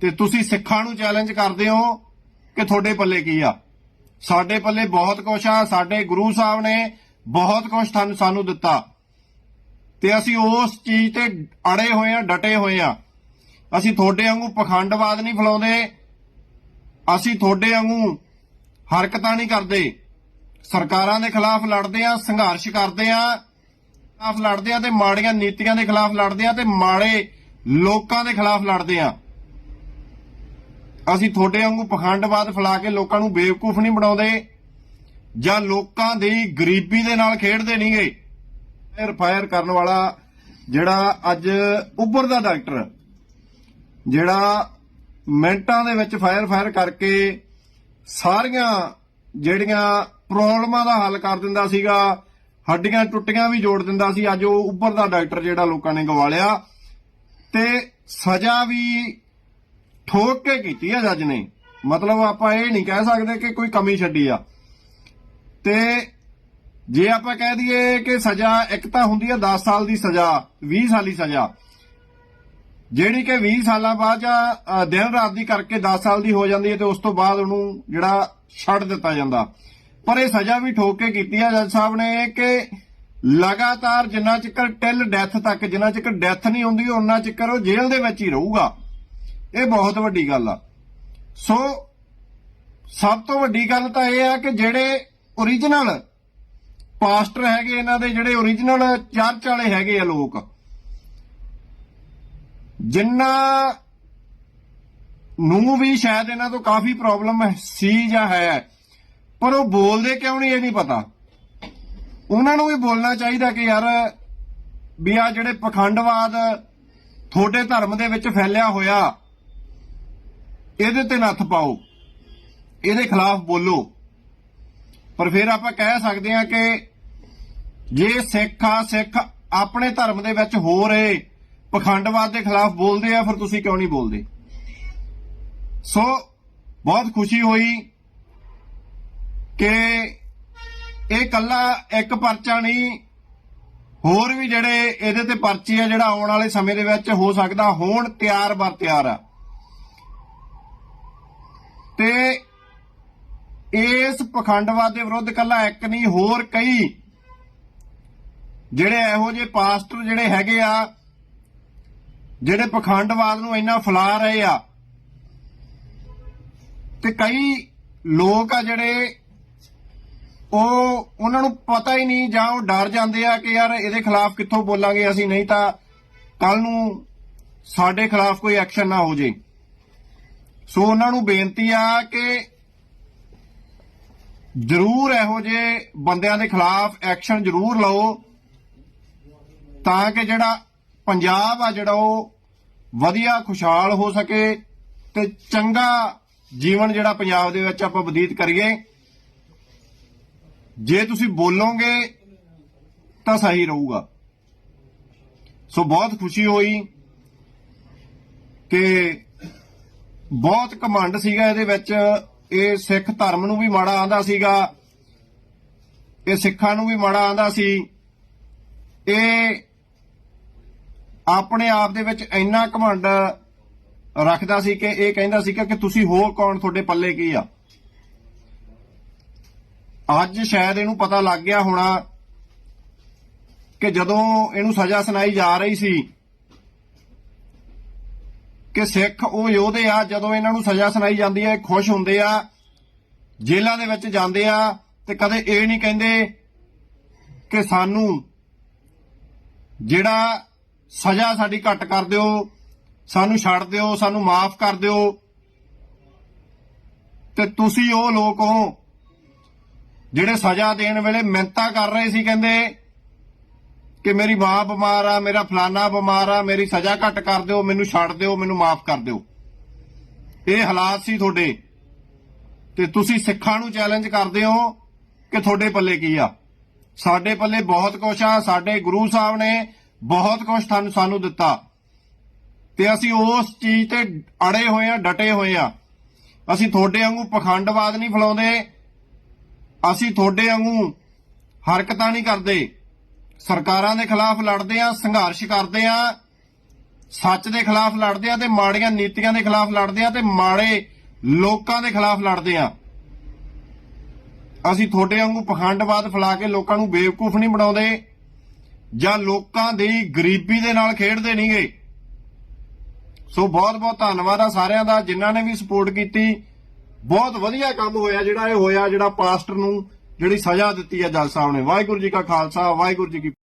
ਤੇ ਤੁਸੀਂ ਸਿੱਖਾਂ ਨੂੰ ਚੈਲੰਜ ਕਰਦੇ ਹੋ ਕਿ ਤੁਹਾਡੇ ਪੱਲੇ ਕੀ ਆ। ਸਾਡੇ ਪੱਲੇ ਬਹੁਤ ਕੁਛ ਆ, ਸਾਡੇ ਗੁਰੂ ਸਾਹਿਬ ਨੇ ਬਹੁਤ ਕੁਛ ਤੁਹਾਨੂੰ ਸਾਨੂੰ ਦਿੱਤਾ। ਤੇ ਅਸੀਂ ਉਸ ਚੀਜ਼ ਤੇ ਅੜੇ ਹੋਏ ਆ, ਡਟੇ ਹੋਏ ਆ। ਅਸੀਂ ਤੁਹਾਡੇ ਵਾਂਗੂ ਪਖੰਡਵਾਦ ਨਹੀਂ ਫਲਾਉਂਦੇ। ਅਸੀਂ ਤੁਹਾਡੇ ਵਾਂਗੂ ਹਰਕਤਾਂ ਨਹੀਂ ਕਰਦੇ। ਸਰਕਾਰਾਂ ਦੇ ਖਿਲਾਫ ਲੜਦੇ ਆ, ਸੰਘਰਸ਼ ਕਰਦੇ ਆ, ਖਿਲਾਫ ਲੜਦੇ ਆ ਤੇ ਮਾੜੀਆਂ ਨੀਤੀਆਂ ਦੇ ਖਿਲਾਫ ਲੜਦੇ ਆ ਤੇ ਮਾੜੇ ਲੋਕਾਂ ਦੇ ਖਿਲਾਫ ਲੜਦੇ ਆ। ਅਸੀਂ ਤੁਹਾਡੇ ਵਾਂਗੂ ਪਖੰਡਵਾਦ ਫੈਲਾ ਕੇ ਲੋਕਾਂ ਨੂੰ ਬੇਵਕੂਫ ਨਹੀਂ ਬਣਾਉਂਦੇ ਜਾਂ ਲੋਕਾਂ ਦੀ ਗਰੀਬੀ ਦੇ ਨਾਲ ਖੇਡਦੇ ਨਹੀਂਗੇ। ਫਾਇਰ ਫਾਇਰ ਕਰਨ ਵਾਲਾ ਜਿਹੜਾ ਅੱਜ ਉੱਭਰਦਾ ਡਾਕਟਰ, ਜਿਹੜਾ ਮਿੰਟਾਂ ਦੇ ਵਿੱਚ ਫਾਇਰ ਫਾਇਰ ਕਰਕੇ ਸਾਰੀਆਂ ਜਿਹੜੀਆਂ ਪ੍ਰੋਬਲਮਾਂ ਦਾ ਹੱਲ ਕਰ ਦਿੰਦਾ ਸੀਗਾ, ਹੱਡੀਆਂ ਟੁੱਟੀਆਂ ਵੀ ਜੋੜ ਦਿੰਦਾ ਸੀ, ਅੱਜ ਉਹ ਉੱਭਰਦਾ ਡਾਕਟਰ ਜਿਹੜਾ ਲੋਕਾਂ ਨੇ ਗਵਾ ਲਿਆ ਤੇ ਸਜ਼ਾ ਵੀ ਠੋਕ ਕੇ ਕੀਤੀ ਆ ਜੱਜ ਨੇ। ਮਤਲਬ ਆਪਾਂ ਇਹ ਨਹੀਂ ਕਹਿ ਸਕਦੇ ਕਿ ਕੋਈ ਕਮੀ ਛੱਡੀ ਆ। ਤੇ ਜੇ ਆਪਾਂ ਕਹਿ ਦਈਏ ਕਿ ਸਜ਼ਾ ਇੱਕ ਤਾਂ ਹੁੰਦੀ ਆ 10 ਸਾਲ ਦੀ ਸਜ਼ਾ 20 ਸਾਲੀ ਸਜ਼ਾ। ਜਿਹੜੀ ਕਿ 20 ਸਾਲਾਂ ਬਾਅਦ ਜਾਂ ਦਿਨ ਰਾਤ ਦੀ ਕਰਕੇ 10 ਸਾਲ ਦੀ ਹੋ ਜਾਂਦੀ ਹੈ ਤੇ ਉਸ ਤੋਂ ਬਾਅਦ ਉਹਨੂੰ ਜਿਹੜਾ ਛੱਡ ਦਿੱਤਾ ਜਾਂਦਾ। ਪਰ ਇਹ ਸਜ਼ਾ ਵੀ ਠੋਕ ਕੇ ਕੀਤੀ ਆ ਜੱਜ ਸਾਹਿਬ ਨੇ ਕਿ ਲਗਾਤਾਰ ਜਿੰਨਾ ਚਿਰ ਟਿਲ ਡੈਥ ਤੱਕ, ਜਿੰਨਾ ਚਿਰ ਡੈਥ ਨਹੀਂ ਹੁੰਦੀ ਉਹਨਾਂ ਚਿਰ ਉਹ ਜੇਲ੍ਹ ਦੇ ਵਿੱਚ ਹੀ ਰਹੂਗਾ। ਇਹ ਬਹੁਤ ਵੱਡੀ ਗੱਲ ਆ। ਸੋ, ਸਭ ਤੋਂ ਵੱਡੀ ਗੱਲ ਤਾਂ ਇਹ ਆ ਕਿ ਜਿਹੜੇ origignal ਪਾਸਟਰ ਹੈਗੇ ਇਹਨਾਂ ਦੇ, ਜਿਹੜੇ origignal ਚਰਚ ਵਾਲੇ ਹੈਗੇ ਆ ਲੋਕ ਜਿਨ੍ਹਾਂ ਨੂੰ ਵੀ ਸ਼ਾਇਦ ਇਹਨਾਂ ਤੋਂ ਕਾਫੀ ਪ੍ਰੋਬਲਮ ਸੀ ਜਾਂ ਹੈ, ਪਰ ਉਹ ਬੋਲਦੇ ਕਿਉਂ ਨਹੀਂ ਇਹ ਨਹੀਂ ਪਤਾ। ਉਹਨਾਂ ਨੂੰ ਵੀ ਬੋਲਣਾ ਚਾਹੀਦਾ ਕਿ ਯਾਰ ਵੀ ਆ ਜਿਹੜੇ ਪਖੰਡਵਾਦ ਤੁਹਾਡੇ ਧਰਮ ਦੇ ਵਿੱਚ ਫੈਲਿਆ ਹੋਇਆ ਇਹਦੇ ਤੇ ਨੱਥ ਪਾਓ। ਇਹਦੇ ਖਿਲਾਫ ਬੋਲੋ। ਪਰ ਫਿਰ ਆਪਾਂ ਕਹਿ ਸਕਦੇ ਹਾਂ ਕਿ ਜੇ ਸਿੱਖ ਆ, ਸਿੱਖ ਆਪਣੇ ਧਰਮ ਦੇ ਵਿੱਚ ਹੋ ਰਹੇ, ਪਖੰਡਵਾਦ ਦੇ ਖਿਲਾਫ ਬੋਲਦੇ ਆ, ਫਿਰ ਤੁਸੀਂ ਕਿਉਂ ਨਹੀਂ ਬੋਲਦੇ? ਸੋ ਬਹੁਤ ਖੁਸ਼ੀ ਹੋਈ ਕਿ ਇਹ ਕੱਲਾ ਇੱਕ ਪਰਚਾ ਨਹੀਂ, ਹੋਰ ਵੀ ਜਿਹੜੇ ਇਹਦੇ ਤੇ ਪਰਚੇ ਆ, ਜਿਹੜਾ ਆਉਣ ਵਾਲੇ ਸਮੇਂ ਦੇ ਵਿੱਚ ਹੋ ਸਕਦਾ, ਹੋਣ ਤਿਆਰ ਬਰ ਤਿਆਰ ਆ। ਤੇ ਇਸ ਪਖੰਡਵਾਦ ਦੇ ਵਿਰੁੱਧ ਕੱਲਾ ਇੱਕ ਨਹੀਂ, ਹੋਰ ਕਈ ਜਿਹੜੇ ਇਹੋ ਜਿਹੇ ਪਾਸਟਰ ਜਿਹੜੇ ਹੈਗੇ ਆ, ਜਿਹੜੇ ਪਖੰਡਵਾਦ ਨੂੰ ਇੰਨਾ ਫੈਲਾ ਰਹੇ ਆ, ਤੇ ਕਈ ਲੋਕ ਆ ਜਿਹੜੇ ਉਹ ਉਹਨਾਂ ਨੂੰ ਪਤਾ ਹੀ ਨਹੀਂ ਜਾਂ ਉਹ ਡਰ ਜਾਂਦੇ ਆ ਕਿ ਯਾਰ ਇਹਦੇ ਖਿਲਾਫ ਕਿੱਥੋਂ ਬੋਲਾਂਗੇ ਅਸੀਂ, ਨਹੀਂ ਤਾਂ ਕੱਲ ਨੂੰ ਸਾਡੇ ਖਿਲਾਫ ਕੋਈ ਐਕਸ਼ਨ ਨਾ ਹੋ ਜੇ। ਸੋ ਉਹਨਾਂ ਨੂੰ ਬੇਨਤੀ ਆ ਕਿ ਜ਼ਰੂਰ ਇਹੋ ਜਿਹੇ ਬੰਦਿਆਂ ਦੇ ਖਿਲਾਫ ਐਕਸ਼ਨ ਜ਼ਰੂਰ ਲਓ, ਤਾਂ ਕਿ ਜਿਹੜਾ ਪੰਜਾਬ ਆ, ਜਿਹੜਾ ਉਹ ਵਧੀਆ, ਖੁਸ਼ਹਾਲ ਹੋ ਸਕੇ ਤੇ ਚੰਗਾ ਜੀਵਨ ਜਿਹੜਾ ਪੰਜਾਬ ਦੇ ਵਿੱਚ ਆਪਾਂ ਬਤੀਤ ਕਰੀਏ। ਜੇ ਤੁਸੀਂ ਬੋਲੋਗੇ ਤਾਂ ਸਹੀ ਰਹੂਗਾ। ਸੋ ਬਹੁਤ ਖੁਸ਼ੀ ਹੋਈ ਕਿ ਬਹੁਤ ਕਮੰਡ ਸੀਗਾ ਇਹਦੇ ਵਿੱਚ। ਇਹ ਸਿੱਖ ਧਰਮ ਨੂੰ ਵੀ ਮਾੜਾ ਆਂਦਾ ਸੀਗਾ। ਇਹ ਸਿੱਖਾਂ ਨੂੰ ਵੀ ਮਾੜਾ ਆਂਦਾ ਸੀ। ਇਹ ਆਪਣੇ ਆਪ ਦੇ ਵਿੱਚ ਇੰਨਾ ਘਮੰਡ ਰੱਖਦਾ ਸੀ ਕਿ ਇਹ ਕਹਿੰਦਾ ਸੀ ਕਿ ਤੁਸੀਂ ਹੋ ਕੌਣ, ਤੁਹਾਡੇ ਪੱਲੇ ਕੀ ਆ? ਅੱਜ ਸ਼ਾਇਦ ਇਹਨੂੰ ਪਤਾ ਲੱਗ ਗਿਆ ਹੋਣਾ ਕਿ ਜਦੋਂ ਇਹਨੂੰ ਸਜ਼ਾ ਸੁਣਾਈ ਜਾ ਰਹੀ ਸੀ ਕਿ ਸਿੱਖ ਉਹ ਯੋਧੇ ਆ, ਜਦੋਂ ਇਹਨਾਂ ਨੂੰ ਸਜ਼ਾ ਸੁਣਾਈ ਜਾਂਦੀ ਹੈ ਖੁਸ਼ ਹੁੰਦੇ ਆ, ਜੇਲ੍ਹਾਂ ਦੇ ਵਿੱਚ ਜਾਂਦੇ ਆ, ਤੇ ਕਦੇ ਇਹ ਨਹੀਂ ਕਹਿੰਦੇ ਕਿ ਸਾਨੂੰ ਜਿਹੜਾ ਸਜ਼ਾ ਸਾਡੀ ਘੱਟ ਕਰ ਦਿਓ, ਸਾਨੂੰ ਛੱਡ ਦਿਓ, ਸਾਨੂੰ ਮਾਫ ਕਰ ਦਿਓ। ਤੇ ਤੁਸੀਂ ਉਹ ਲੋਕ ਹੋ ਜਿਹੜੇ ਸਜ਼ਾ ਦੇਣ ਵੇਲੇ ਮਿੰਤਾ ਕਰ ਰਹੇ ਸੀ, ਕਹਿੰਦੇ ਕਿ ਮੇਰੀ ਮਾਂ ਬਿਮਾਰ ਆ, ਮੇਰਾ ਫਲਾਨਾ ਬਿਮਾਰ ਆ, ਮੇਰੀ ਸਜ਼ਾ ਘੱਟ ਕਰ ਦਿਓ, ਮੈਨੂੰ ਛੱਡ ਦਿਓ, ਮੈਨੂੰ ਮਾਫ ਕਰ ਦਿਓ। ਇਹ ਹਾਲਾਤ ਸੀ ਤੁਹਾਡੇ। ਤੇ ਤੁਸੀਂ ਸਿੱਖਾਂ ਨੂੰ ਚੈਲੰਜ ਕਰਦੇ ਹੋ ਕਿ ਤੁਹਾਡੇ ਪੱਲੇ ਕੀ ਆ। ਸਾਡੇ ਪੱਲੇ ਬਹੁਤ ਕੁਛ ਆ, ਸਾਡੇ ਗੁਰੂ ਸਾਹਿਬ ਨੇ ਬਹੁਤ ਕੁਛ ਤੁਹਾਨੂੰ ਸਾਨੂੰ ਦਿੱਤਾ। ਤੇ ਅਸੀਂ ਉਸ ਚੀਜ਼ ਤੇ ਅੜੇ ਹੋਏ ਆ, ਡਟੇ ਹੋਏ ਆ। ਅਸੀਂ ਤੁਹਾਡੇ ਵਾਂਗੂ ਪਖੰਡਵਾਦ ਨਹੀਂ ਫਲਾਉਂਦੇ। ਅਸੀਂ ਤੁਹਾਡੇ ਵਾਂਗੂ ਹਰਕਤਾਂ ਨਹੀਂ ਕਰਦੇ। ਸਰਕਾਰਾਂ ਦੇ ਖਿਲਾਫ ਲੜਦੇ ਆ, ਸੰਘਰਸ਼ ਕਰਦੇ ਆ, ਸੱਚ ਦੇ ਖਿਲਾਫ ਲੜਦੇ ਆ ਤੇ ਮਾੜੀਆਂ ਨੀਤੀਆਂ ਦੇ ਖਿਲਾਫ ਲੜਦੇ ਆ ਤੇ ਮਾੜੇ ਲੋਕਾਂ ਦੇ ਖਿਲਾਫ ਲੜਦੇ ਆ। ਅਸੀਂ ਤੁਹਾਡੇ ਵਾਂਗੂ ਪਖੰਡਵਾਦ ਫੈਲਾ ਕੇ ਲੋਕਾਂ ਨੂੰ ਬੇਵਕੂਫ ਨਹੀਂ ਬਣਾਉਂਦੇ ਜਾਂ ਲੋਕਾਂ ਦੀ ਗਰੀਬੀ ਦੇ ਨਾਲ ਖੇਡਦੇ ਨਹੀਂਗੇ ਸੋ ਬਹੁਤ ਬਹੁਤ ਧੰਨਵਾਦ ਆ ਸਾਰਿਆਂ ਦਾ ਜਿਨ੍ਹਾਂ ਨੇ ਵੀ ਸਪੋਰਟ ਕੀਤੀ। ਬਹੁਤ ਵਧੀਆ ਕੰਮ ਹੋਇਆ ਜਿਹੜਾ ਇਹ ਹੋਇਆ ਜਿਹੜਾ ਪਾਸਟਰ ਨੂੰ ਜਿਹੜੀ ਸਜ਼ਾ ਦਿੱਤੀ ਹੈ ਜੱਜ ਸਾਹਿਬ ਨੇ। ਵਾਹਿਗੁਰੂ ਜੀ ਕਾ ਖਾਲਸਾ ਵਾਹਿਗੁਰੂ ਜੀ ਕੀ